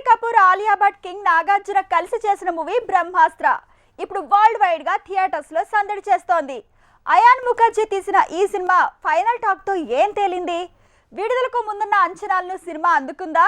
Ranbir Kapoor Alia Bhatt king Nagarjuna కలిసి చేసిన movie Brahmastra. ఇప్పుడు వరల్డ్ వైడ్గా థియేటర్స్లో సందడి చేస్తోంది. అయాన్ ముఖర్జీ తీసిన ఈ సినిమా ఫైనల్ టాక్తో ఏం తేలింది? విడుదలకు ముందున్న అంచనాలను సినిమా అందుకుందా?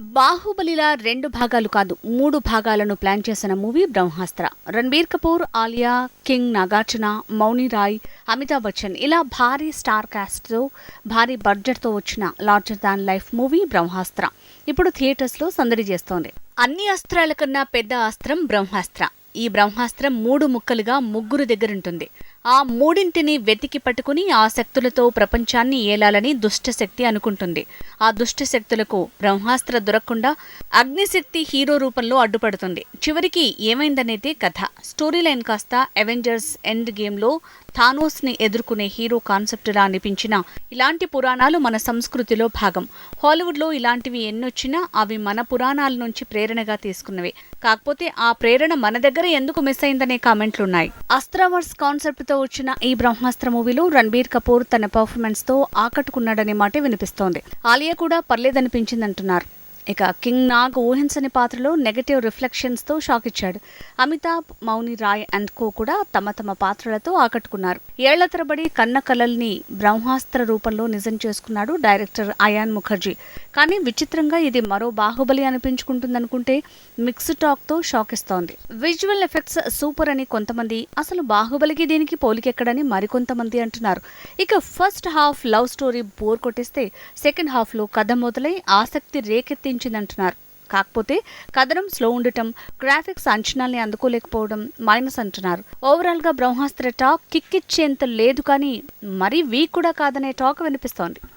బాహుబలిలా రెండు భాగాలు కాదు మూడు భాగాలను ప్లాన్ చేసిన మూవీ బ్రహ్మాస్త్ర. రణబీర్ కపూర్ ఆలియా కింగ్ నాగార్జున మౌని రాయ్ అమితాబ్ బచ్చన్ ఇలా భారీ స్టార్ క్యాస్ట్తో భారీ బడ్జెట్తో వచ్చిన larger than life movie Brahmastra. ఇప్పుడు థియేటర్స్లో సందడి చేస్తోంది. అన్ని అస్త్రాల కన్నా పెద్ద అస్త్రం బ్రహ్మాస్త్ర. ఈ బ్రహ్మాస్త్రం మూడు ముక్కలుగా ముగ్గురు దగ్గరుంటుంది. ఆ మూడింటిని వెతికి పట్టుకుని ఆ శక్తులతో ప్రపంచాన్ని ఏలాలని దుష్టశక్తి అనుకుంటుంది. ఆ దుష్టశక్తులకు బ్రహ్మాస్త్ర దొరకకుండా అగ్నిశక్తి హీరో రూపంలో అడ్డుపడుతుంది. చివరికి ఏమైందనేదే కథ. స్టోరీ లైన్ కాస్త అవెంజర్స్ ఎండ్ గేమ్లో థానోస్ని ఎదుర్కొనే హీరో కాన్సెప్టులా అనిపించిన ఇలాంటి పురాణాలు మన సంస్కృతిలో భాగం. హాలీవుడ్లో ఇలాంటివి ఎన్నొచ్చినా అవి మన పురాణాల నుంచి ప్రేరణగా తీసుకున్నవి. కాకపోతే ఆ ప్రేరణ మన దగ్గర ఎందుకు మిస్ అయిందనే కామెంట్లున్నాయి. అస్త్రావర్స్ కాన్సెప్ట్ తో వచ్చిన ఈ బ్రహ్మాస్త్ర మూవీలో రణబీర్ కపూర్ తన పర్ఫార్మెన్స్తో ఆకట్టుకున్నాడనే మాట వినిపిస్తోంది. ఆలియా కూడా పర్లేదనిపించిందంటున్నారు. ఇక కింగ్ నాగ్ ఊహించని పాత్రలో నెగటివ్ రిఫ్లెక్షన్స్తో షాక్ ఇచ్చాడు. అమితాబ్ మౌని రాయ్ అండ్ కో కూడా తమ తమ పాత్రలతో ఆకట్టుకున్నారు. ఏళ్ళ తరబడి కన్న కలల్ని బ్రహ్మాస్త్ర రూపంలో నిజం చేసుకున్నాడు డైరెక్టర్ అయాన్ ముఖర్జీ. కానీ విచిత్రంగా ఇది మరో బాహుబలి అనిపించుకుంటుందనుకుంటే మిక్స్ టాక్తో షాక్ ఇస్తోంది. విజువల్ ఎఫెక్ట్స్ సూపర్ అని కొంతమంది అసలు బాహుబలికి దీనికి పోలికెక్కడని మరికొంతమంది అంటున్నారు. ఇక first half love story bore కొట్టిస్తే second హాఫ్లో కథ మొదలై ఆసక్తి పెంచిందంటున్నారు కాకపోతే కథనం స్లో ఉండటం గ్రాఫిక్స్ అంచనాల్ని అందుకోలేకపోవడం మైనస్ అంటున్నారు ఓవరాల్గా బ్రహ్మాస్త్ర టాక్ కిక్కిచ్చేంత లేదు కానీ మరీ వీక్ కూడా కాదనే టాక్ వినిపిస్తోంది.